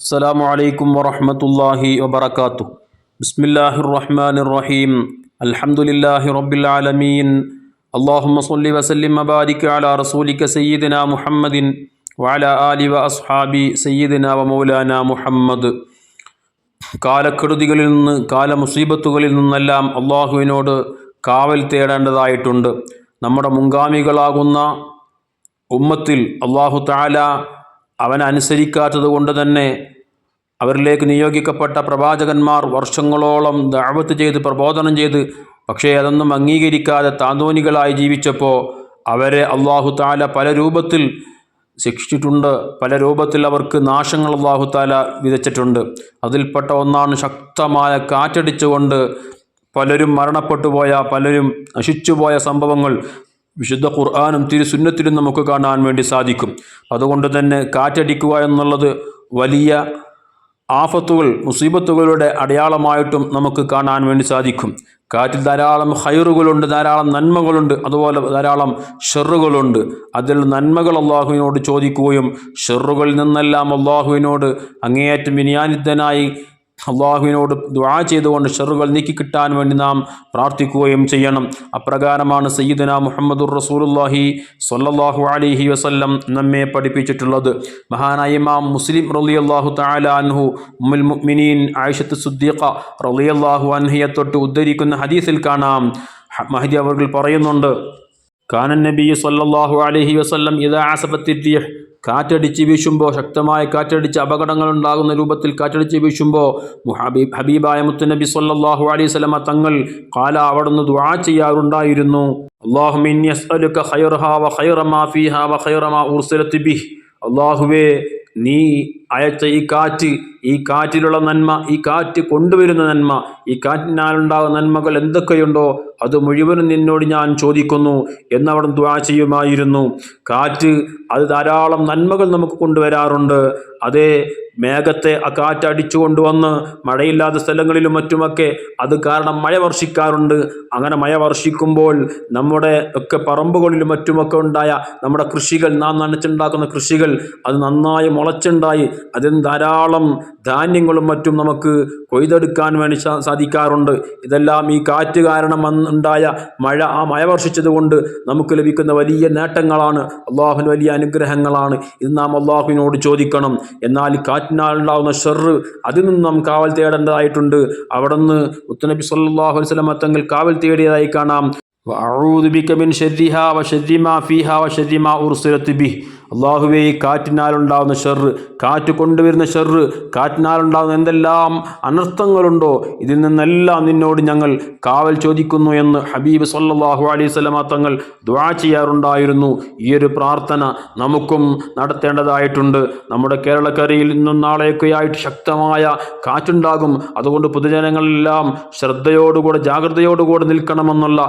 السلام عليكم ورحمة الله وبركاته بسم الله الرحمن റഹീം الحمد لله رب العالمين വസല്ലിം صل وسلم റസൂലിക على മുഹമ്മദിൻ سيدنا ആലി وعلى آله സയ്യിദിന سيدنا ومولانا محمد കാലക്കെടുതികളിൽ നിന്ന് കാലമുസീബത്തുകളിൽ നിന്നെല്ലാം അള്ളാഹുവിനോട് കാവൽ തേടേണ്ടതായിട്ടുണ്ട്. നമ്മുടെ മുൻഗാമികളാകുന്ന ഉമ്മത്തിൽ അള്ളാഹു താല അവൻ അനുസരിക്കാത്തത് കൊണ്ട് തന്നെ അവരിലേക്ക് നിയോഗിക്കപ്പെട്ട പ്രവാചകന്മാർ വർഷങ്ങളോളം ദാവത്ത് ചെയ്ത് പ്രബോധനം ചെയ്ത് പക്ഷേ അതൊന്നും അംഗീകരിക്കാതെ താന്തോനികളായി ജീവിച്ചപ്പോൾ അവരെ അള്ളാഹു താല പല രൂപത്തിൽ ശിക്ഷിച്ചിട്ടുണ്ട്. പല രൂപത്തിൽ അവർക്ക് നാശങ്ങൾ അള്ളാഹു താല വിതച്ചിട്ടുണ്ട്. അതിൽപ്പെട്ട ഒന്നാണ് ശക്തമായ കാറ്റടിച്ചുകൊണ്ട് പലരും മരണപ്പെട്ടുപോയ പലരും നശിച്ചുപോയ സംഭവങ്ങൾ വിശുദ്ധ ഖുർആാനും തിരുസുന്നത്തിലും നമുക്ക് കാണാൻ വേണ്ടി സാധിക്കും. അതുകൊണ്ട് തന്നെ കാറ്റടിക്കുക എന്നുള്ളത് വലിയ ആഫത്തുകൾ മുസീബത്തുകളുടെ അടയാളമായിട്ടും നമുക്ക് കാണാൻ വേണ്ടി സാധിക്കും. കാറ്റിൽ ധാരാളം ഹൈറുകളുണ്ട് ധാരാളം നന്മകളുണ്ട് അതുപോലെ ധാരാളം ഷെറുകളുണ്ട്. അതിൽ നന്മകൾ അള്ളാഹുവിനോട് ചോദിക്കുകയും ഷെറുകളിൽ നിന്നെല്ലാം അള്ളാഹുവിനോട് അങ്ങേയറ്റം വിനിയാനിതനായി അള്ളാഹുവിനോട് ദ്വാ ചെയ്തുകൊണ്ട് ഷെറുകൾ നീക്കിക്കിട്ടാൻ വേണ്ടി നാം പ്രാർത്ഥിക്കുകയും ചെയ്യണം. അപ്രകാരമാണ് സയ്യിദന മുഹമ്മദുർ റസൂലുല്ലാഹി സൊല്ലാഹു അലിഹി വസല്ലം നമ്മെ പഠിപ്പിച്ചിട്ടുള്ളത്. മഹാനായ ഇമാം മുസ്ലിം റളിയല്ലാഹു തആല അൻഹു ഉമ്മുൽ മുഅ്മിനീൻ ആയിഷത്ത് സുദ്ദീഖ റളിയല്ലാഹു അൻഹിയെ തൊട്ട് ഉദ്ധരിക്കുന്ന ഹദീസിൽ കാണാം. മഹദി അവർ പറയുന്നുണ്ട് കാനൻ നബി സല്ലാഹു അലഹി വസ്ല്ലം ഇദാ ആസഫത്തിർ കാറ്റടിച്ച് വീശുമ്പോൾ ശക്തമായ കാറ്റടിച്ച് അപകടങ്ങൾ ഉണ്ടാകുന്ന രൂപത്തിൽ കാറ്റടിച്ച് വീശുമ്പോൾ മുഹബീബ് ഹബീബായ മുത്തുനബി സല്ലാഹു അലൈഹി വസല്ലമ തങ്ങൾ കാല അവിടുന്ന് ദുആ ചെയ്യാറുണ്ടായിരുന്നു. അല്ലാഹുമ്മ ഇന്നി നീ അയച്ച ഈ കാറ്റ് ഈ കാറ്റിലുള്ള നന്മ ഈ കാറ്റ് കൊണ്ടുവരുന്ന നന്മ ഈ കാറ്റിനാലുണ്ടാകുന്ന നന്മകൾ എന്തൊക്കെയുണ്ടോ അത് മുഴുവനും നിന്നോട് ഞാൻ ചോദിക്കുന്നു എന്നവിടെ ദ്വാ ചെയ്യുമായിരുന്നു. കാറ്റ് അത് ധാരാളം നന്മകൾ നമുക്ക് കൊണ്ടുവരാറുണ്ട്. അതേ മേഘത്തെ ആ കാറ്റ് അടിച്ചു കൊണ്ടുവന്ന് മഴയില്ലാത്ത സ്ഥലങ്ങളിലും മറ്റുമൊക്കെ അത് കാരണം മഴ വർഷിക്കാറുണ്ട്. അങ്ങനെ മഴ വർഷിക്കുമ്പോൾ നമ്മുടെ ഒക്കെ പറമ്പുകളിലും മറ്റുമൊക്കെ ഉണ്ടായ നമ്മുടെ കൃഷികൾ നാം നനച്ചുണ്ടാക്കുന്ന കൃഷികൾ അത് നന്നായി മുളച്ചുണ്ടായി. അതിന് ധാരാളം ധാന്യങ്ങളും മറ്റും നമുക്ക് കൊയ്തെടുക്കാൻ വേണ്ടി സാധിക്കാറുണ്ട്. ഇതെല്ലാം ഈ കാറ്റ് കാരണം ഉണ്ടായ മഴ ആ മഴ വർഷിച്ചതുകൊണ്ട് നമുക്ക് ലഭിക്കുന്ന വലിയ നേട്ടങ്ങളാണ്. അള്ളാഹുവിന് വലിയ അനുഗ്രഹങ്ങളാണ്. ഇത് നാം അള്ളാഹുവിനോട് ചോദിക്കണം. എന്നാൽ കാറ്റിനാലുണ്ടാകുന്ന ഷെറ് അതിൽ നിന്ന് നാം കാവൽ തേടേണ്ടതായിട്ടുണ്ട്. അവിടെ നിന്ന് മുത്തനബി സല്ലാഹു വസല്ലം തങ്ങൾ കാവൽ തേടിയതായി കാണാം. വ വ ബിഹ്. അള്ളാഹുവേ ഈ കാറ്റിനാലുണ്ടാകുന്ന ഷെറ് കാറ്റ് കൊണ്ടുവരുന്ന ഷെറ് കാറ്റിനാലുണ്ടാകുന്ന എന്തെല്ലാം അനർത്ഥങ്ങളുണ്ടോ ഇതിൽ നിന്നെല്ലാം നിന്നോട് ഞങ്ങൾ കാവൽ ചോദിക്കുന്നു എന്ന് ഹബീബ് സല്ലാഹു അലൈഹി സ്വലമ തങ്ങൾ ദ്വാ ചെയ്യാറുണ്ടായിരുന്നു. ഈ ഒരു പ്രാർത്ഥന നമുക്കും നടത്തേണ്ടതായിട്ടുണ്ട്. നമ്മുടെ കേരളക്കരയിൽ നിന്നും നാളെയൊക്കെയായിട്ട് ശക്തമായ കാറ്റുണ്ടാകും. അതുകൊണ്ട് പൊതുജനങ്ങളെല്ലാം ശ്രദ്ധയോടുകൂടെ ജാഗ്രതയോടുകൂടെ നിൽക്കണമെന്നുള്ള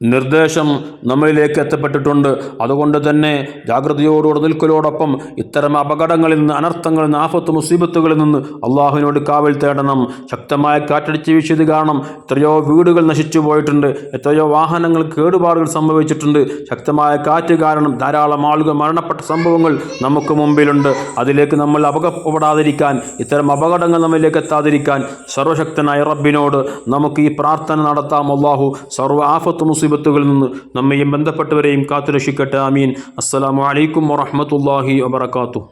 നിർദ്ദേശം നമ്മളിലേക്ക് എത്തപ്പെട്ടിട്ടുണ്ട്. അതുകൊണ്ട് തന്നെ ജാഗ്രതയോടുകൂടെ നിൽക്കലോടൊപ്പം ഇത്തരം അപകടങ്ങളിൽ നിന്ന് അനർത്ഥങ്ങളിൽ നിന്ന് ആഫത്ത് മുസീബത്തുകളിൽ നിന്ന് അള്ളാഹുവിനോട് കാവൽ തേടണം. ശക്തമായ കാറ്റടിച്ച് വീശിയത് കാരണം എത്രയോ വീടുകൾ നശിച്ചു പോയിട്ടുണ്ട്. എത്രയോ വാഹനങ്ങൾ കേടുപാടുകൾ സംഭവിച്ചിട്ടുണ്ട്. ശക്തമായ കാറ്റ് കാരണം ധാരാളം ആളുകൾ മരണപ്പെട്ട സംഭവങ്ങൾ നമുക്ക് മുമ്പിലുണ്ട്. അതിലേക്ക് നമ്മൾ അപകടപ്പെടാതിരിക്കാൻ ഇത്തരം അപകടങ്ങൾ നമ്മളിലേക്ക് എത്താതിരിക്കാൻ സർവശക്തനായ റബ്ബിനോട് നമുക്ക് ഈ പ്രാർത്ഥന നടത്താം. അള്ളാഹു സർവ ആഫത്ത് മുസീബ് മുസീബത്തുകളിൽ നിന്ന് നമ്മയും ബന്ധപ്പെട്ടവരെയും കാത്തുരക്ഷിക്കട്ടെ. ആമീൻ. അസ്സലാമു അലൈക്കും വറഹമത്തല്ലാഹി വബർക്കാത്തു